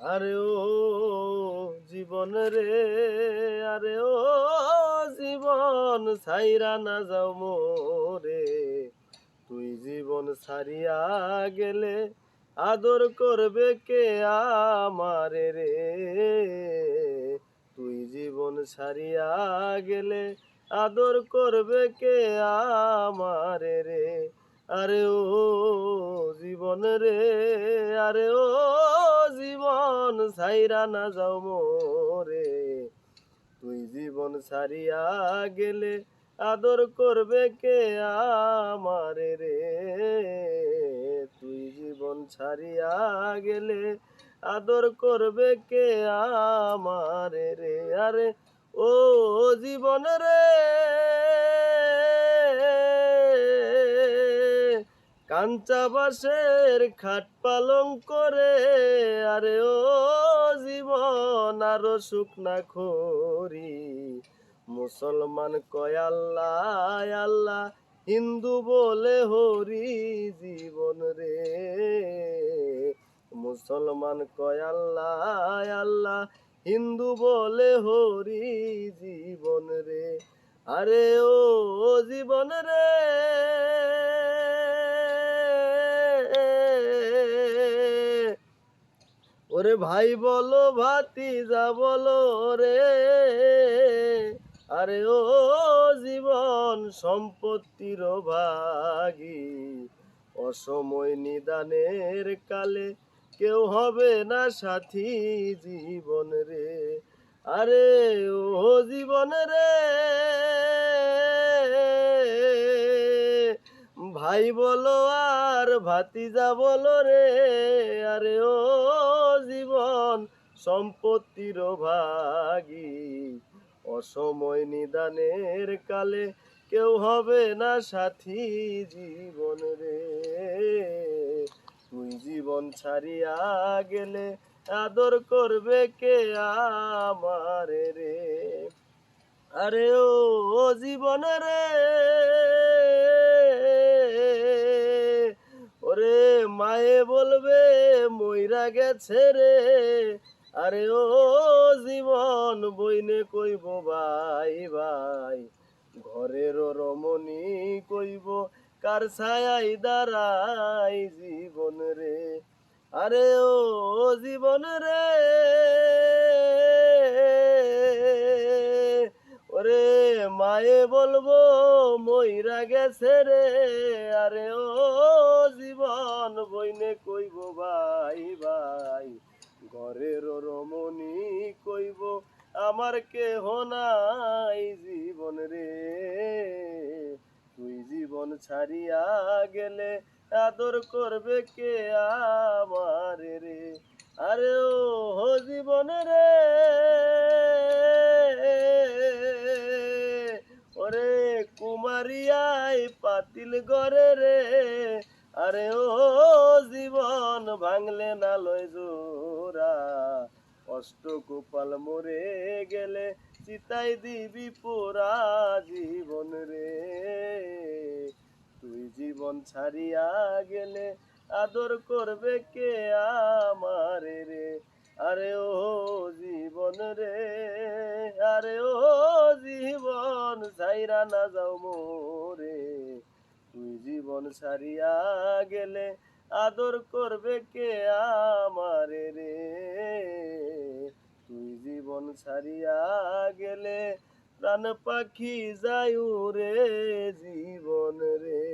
আরে ও জীবন রে, আরে ও জীবন ছাইরা না যাও মোরে। তুই জীবন ছাড়িয়া গেলে আদর করবে কে আমারে রে? তুই জীবন ছাড়িয়া গেলে আদর করবে কে আমারে রে? আরে ও জীবন রে, আরে ও ছাইরা না যাও মোরে। তুই জীবন ছাড়িয়া গেলে আদর করবে কে আমারে রে? তুই জীবন ছাড়িয়া গেলে আদর করবে কে আমারে রে? আরে, ও জীবন রে। কাঞ্চা বাসের খাট পালং করে, আরে ও জীবন আরও শুকনা খড়ি। মুসলমান কয়, আল্লাহ আল্লাহ, হিন্দু বলে হরি জীবন রে। মুসলমান কয়, আল্লাহ আল্লাহ, হিন্দু বলে হরি জীবন রে। আরে ও জীবন রে। ওরে ভাই বলো, ভাতিজা বলো রে। আরে ও জীবন সম্পত্তির ভাগী। অসময় নিদানের কালে কেউ হবে না সাথী জীবন রে। আরে ও জীবন রে। ভাই বলো আর ভাতিজা বলো রে। আরে ও জীবন সম্পত্তির ভাগী অসময় নিদানের কালে কেউ হবে না সাথী জীবন রে। তুই জীবন ছাড়িয়া গেলে আদর করবে কে আমারে রে? আরে ও জীবন রে, ওরে মায়ে বলবে মইরা গেছে রে। আরে ও জীবন বইনে কইব ভাই ভাই। ঘরের রমণী কইব, কার ছায়াই দাঁড়াই জীবন রে। আরে ও জীবন রে মায়ে বলব, মইরা গেছে রে। আরে ও জীবন বইনে কইব, ভাই ভাই। ঘরের রমণী কইব, আমার কেহ নাই জীবন রে। তুই জীবন ছাড়িয়া গেলে আদর করবে কে আমার রে? আরে ও জীবন পাতিল গরে রে। আরে ও জীবন ভাঙলে না লয় জোরা অষ্ট গোপাল মরে গেলে চিতাই দিবি পোরা জীবন রে। তুই জীবন ছাড়িয়া গেলে আদর করবে কে আমারে রে? আরে ও জীবন রে, আরে ও জীবন ছাইরা না যাও মোরে জীবন সারিয়া গেলে আদর করবে কে আমারে রে? তুই জীবন ছাড়িয়া গেলে প্রাণ পাখি যায় রে জীবন রে।